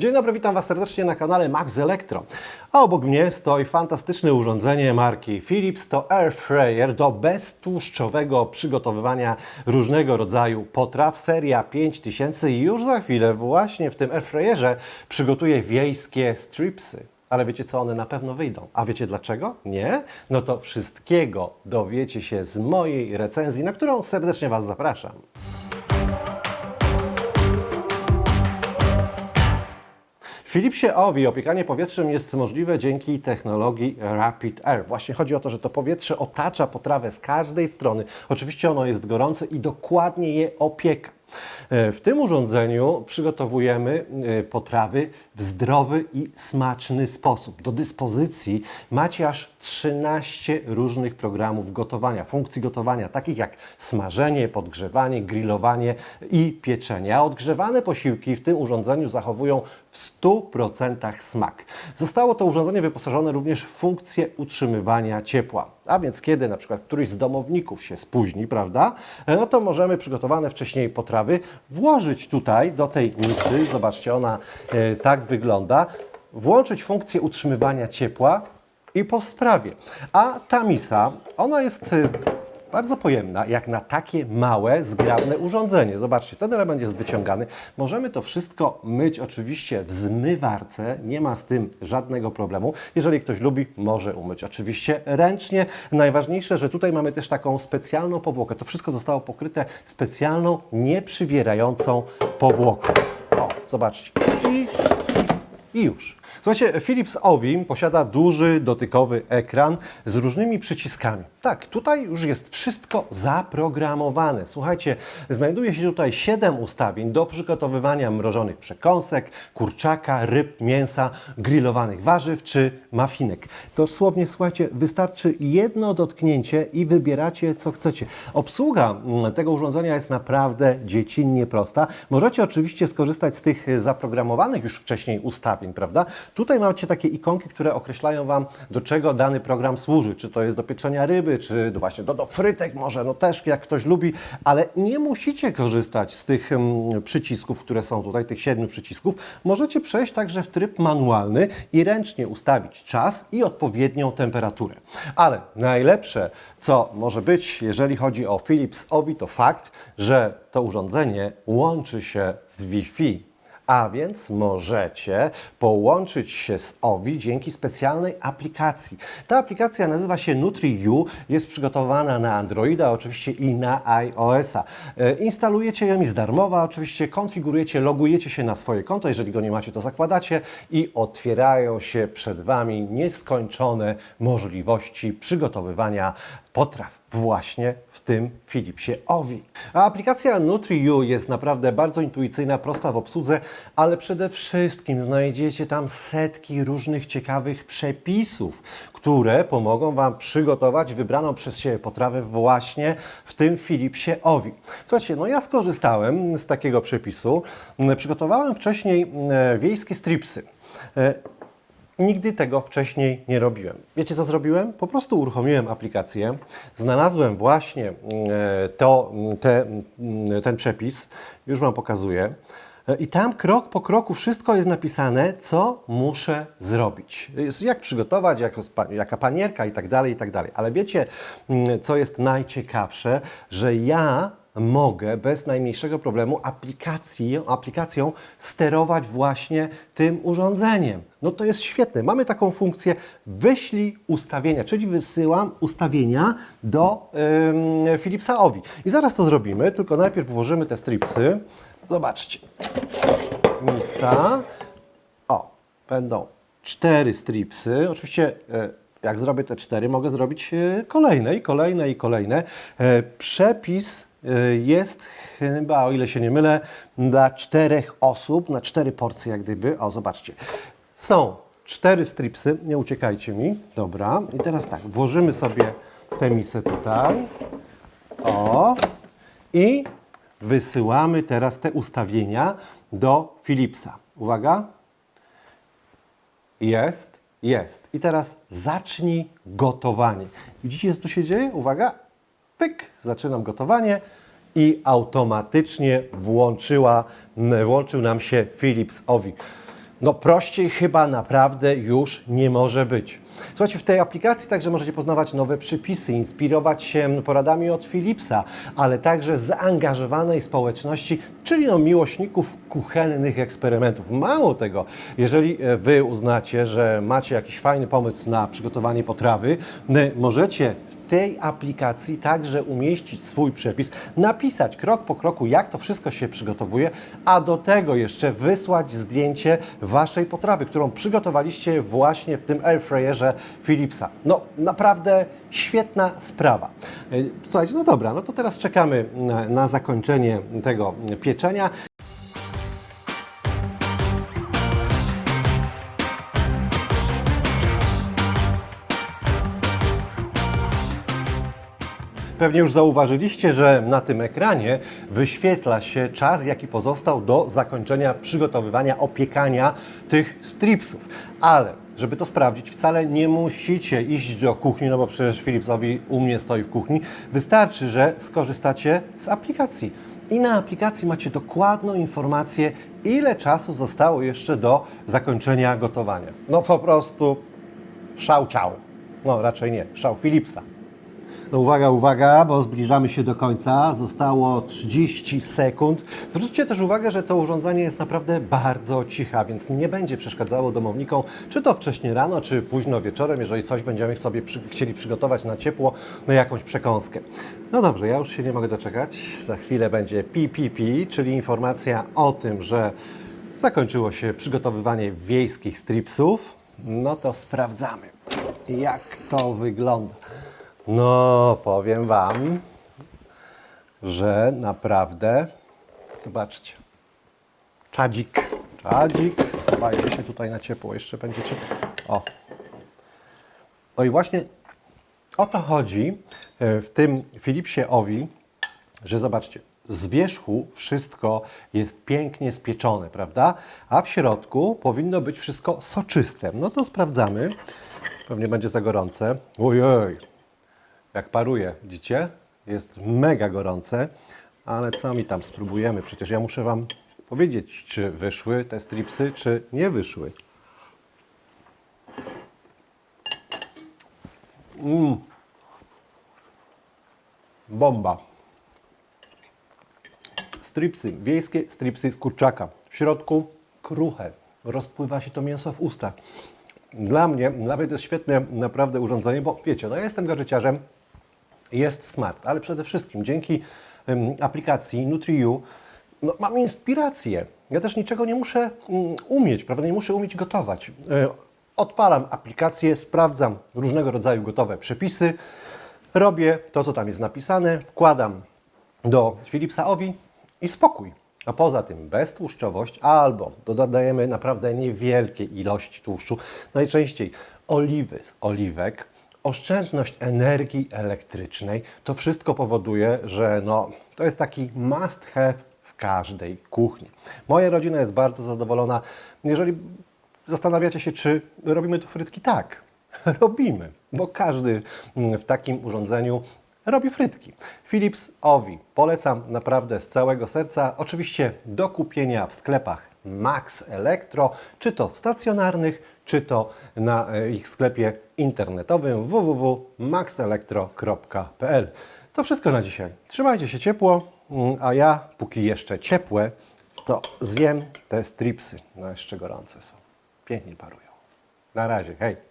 Dzień dobry, witam Was serdecznie na kanale Max Electro. A obok mnie stoi fantastyczne urządzenie marki Philips. To Air Fryer do beztłuszczowego przygotowywania różnego rodzaju potraw. Seria 5000 i już za chwilę właśnie w tym Air Fryerze przygotuję wiejskie stripsy. Ale wiecie co, one na pewno wyjdą. A wiecie dlaczego? Nie? No to wszystkiego dowiecie się z mojej recenzji, na którą serdecznie Was zapraszam. W Philipsie OVI opiekanie powietrzem jest możliwe dzięki technologii Rapid Air. Właśnie chodzi o to, że to powietrze otacza potrawę z każdej strony. Oczywiście ono jest gorące i dokładnie je opieka. E, W tym urządzeniu przygotowujemy e, potrawy w zdrowy i smaczny sposób. Do dyspozycji macie aż 13 różnych programów gotowania, funkcji gotowania, takich jak smażenie, podgrzewanie, grillowanie i pieczenie. A odgrzewane posiłki w tym urządzeniu zachowują w 100% smak. Zostało to urządzenie wyposażone również w funkcję utrzymywania ciepła. A więc kiedy na przykład któryś z domowników się spóźni, prawda, no to możemy przygotowane wcześniej potrawy włożyć tutaj do tej misy. Zobaczcie, ona e, tak wygląda. Włączyć funkcję utrzymywania ciepła i po sprawie. A ta misa, ona jest e, bardzo pojemna, jak na takie małe, zgrabne urządzenie. Zobaczcie, ten element jest wyciągany. Możemy to wszystko myć oczywiście w zmywarce, nie ma z tym żadnego problemu. Jeżeli ktoś lubi, może umyć oczywiście ręcznie. Najważniejsze, że tutaj mamy też taką specjalną powłokę. To wszystko zostało pokryte specjalną, nieprzywierającą powłoką. O, zobaczcie. I i już. Słuchajcie, Philips Ovim posiada duży dotykowy ekran z różnymi przyciskami. Tak, tutaj już jest wszystko zaprogramowane. Słuchajcie, znajduje się tutaj 7 ustawień do przygotowywania mrożonych przekąsek, kurczaka, ryb, mięsa, grillowanych warzyw czy mafinek. Dosłownie, słuchajcie, wystarczy jedno dotknięcie i wybieracie co chcecie. Obsługa mm, tego urządzenia jest naprawdę dziecinnie prosta. Możecie oczywiście skorzystać z tych e, zaprogramowanych już wcześniej ustawień, prawda? Tutaj macie takie ikonki, które określają Wam, do czego dany program służy. Czy to jest do pieczenia ryby, czy właśnie do, do frytek może, no też jak ktoś lubi, ale nie musicie korzystać z tych przycisków, które są tutaj, tych siedmiu przycisków. Możecie przejść także w tryb manualny i ręcznie ustawić czas i odpowiednią temperaturę. Ale najlepsze, co może być, jeżeli chodzi o Philips Ovi, to fakt, że to urządzenie łączy się z Wi-Fi. A więc możecie połączyć się z OVI dzięki specjalnej aplikacji. Ta aplikacja nazywa się NutriU, jest przygotowana na Androida oczywiście i na iOS-a. E, Instalujecie ją, jest darmowa oczywiście, konfigurujecie, logujecie się na swoje konto, jeżeli go nie macie, to zakładacie i otwierają się przed Wami nieskończone możliwości przygotowywania potraw właśnie w tym Philipsie Ovi. A aplikacja NutriU jest naprawdę bardzo intuicyjna, prosta w obsłudze, ale przede wszystkim znajdziecie tam setki różnych ciekawych przepisów, które pomogą Wam przygotować wybraną przez siebie potrawę właśnie w tym Philipsie Ovi. Słuchajcie, no ja skorzystałem z takiego przepisu. Przygotowałem wcześniej e, wiejskie stripsy. E, Nigdy tego wcześniej nie robiłem. Wiecie co zrobiłem? Po prostu uruchomiłem aplikację, znalazłem właśnie e, to, te, ten przepis, już Wam pokazuję. E, I tam krok po kroku wszystko jest napisane, co muszę zrobić. Jak przygotować, jak, jaka panierka i tak dalej, i tak dalej. Ale wiecie, mm, co jest najciekawsze? Że ja mogę bez najmniejszego problemu aplikacją, aplikacją sterować właśnie tym urządzeniem. No to jest świetne. Mamy taką funkcję wyślij ustawienia, czyli wysyłam ustawienia do Philipsa Ovi. I zaraz to zrobimy, tylko najpierw włożymy te stripsy. Zobaczcie. Misa. O, będą cztery stripsy. Oczywiście e, jak zrobię te cztery, mogę zrobić e, kolejne i kolejne i kolejne. E, Przepis jest chyba, o ile się nie mylę, dla czterech osób, na cztery porcje jak gdyby. O, zobaczcie. Są cztery stripsy, nie uciekajcie mi. Dobra. I teraz tak, włożymy sobie tę misę tutaj. O. I wysyłamy teraz te ustawienia do Philipsa. Uwaga. Jest, jest. I teraz zacznij gotowanie. Widzicie, co tu się dzieje? Uwaga. Pyk, zaczynam gotowanie i automatycznie włączyła, włączył nam się Philips Ovi. No prościej chyba naprawdę już nie może być. Słuchajcie, w tej aplikacji także możecie poznawać nowe przepisy, inspirować się poradami od Philipsa, ale także zaangażowanej społeczności, czyli no miłośników kuchennych eksperymentów. Mało tego, jeżeli e, Wy uznacie, że macie jakiś fajny pomysł na przygotowanie potrawy, możecie w tej aplikacji także umieścić swój przepis, napisać krok po kroku, jak to wszystko się przygotowuje, a do tego jeszcze wysłać zdjęcie Waszej potrawy, którą przygotowaliście właśnie w tym airfryerze Philipsa. No naprawdę świetna sprawa. E, Słuchajcie, no dobra, no to teraz czekamy na, na zakończenie tego pieczenia. Pewnie już zauważyliście, że na tym ekranie wyświetla się czas, jaki pozostał do zakończenia przygotowywania, opiekania tych stripsów. Ale żeby to sprawdzić, wcale nie musicie iść do kuchni, no bo przecież Philipsowi u mnie stoi w kuchni. Wystarczy, że skorzystacie z aplikacji. I na aplikacji macie dokładną informację, ile czasu zostało jeszcze do zakończenia gotowania. No po prostu szał ciał. No raczej nie, szał Philipsa. No uwaga, uwaga, bo zbliżamy się do końca. Zostało 30 sekund. Zwróćcie też uwagę, że to urządzenie jest naprawdę bardzo ciche, więc nie będzie przeszkadzało domownikom, czy to wcześnie rano, czy późno wieczorem, jeżeli coś będziemy sobie przy, chcieli przygotować na ciepło, na jakąś przekąskę. No dobrze, ja już się nie mogę doczekać. Za chwilę będzie PPP, czyli informacja o tym, że zakończyło się przygotowywanie wiejskich stripsów. No to sprawdzamy, jak to wygląda. No, powiem Wam, że naprawdę, zobaczcie, czadzik, czadzik, schowajcie się tutaj na ciepło, jeszcze będziecie, o. No i właśnie o to chodzi e, w tym Philipsie Owi, że zobaczcie, z wierzchu wszystko jest pięknie spieczone, prawda? A w środku powinno być wszystko soczyste. No to sprawdzamy. Pewnie będzie za gorące. Ojej, jak paruje, widzicie? Jest mega gorące, ale co mi tam spróbujemy? Przecież ja muszę Wam powiedzieć, czy wyszły te stripsy, czy nie wyszły. Mm. Bomba. Stripsy, wiejskie stripsy z kurczaka. W środku kruche. Rozpływa się to mięso w ustach. Dla mnie, dla mnie to jest świetne naprawdę urządzenie, bo wiecie, no ja jestem gadżeciarzem, jest smart, ale przede wszystkim dzięki aplikacji NutriU no, mam inspirację. Ja też niczego nie muszę mm, umieć, prawda? Nie muszę umieć gotować. E, Odpalam aplikację, sprawdzam różnego rodzaju gotowe przepisy, robię to, co tam jest napisane, wkładam do Philipsa Owi i spokój. A poza tym beztłuszczowość albo dodajemy naprawdę niewielkie ilości tłuszczu, najczęściej oliwy z oliwek, oszczędność energii elektrycznej, to wszystko powoduje, że no, to jest taki must have w każdej kuchni. Moja rodzina jest bardzo zadowolona. Jeżeli zastanawiacie się, czy robimy tu frytki, tak, robimy, bo każdy w takim urządzeniu robi frytki. Philips Ovi polecam naprawdę z całego serca. Oczywiście do kupienia w sklepach Max Elektro, czy to w stacjonarnych, czy to na e, ich sklepie internetowym www.maxelektro.pl. To wszystko na dzisiaj. Trzymajcie się ciepło, mm, a ja, póki jeszcze ciepłe, to zjem te stripsy. No jeszcze gorące są. Pięknie parują. Na razie, hej!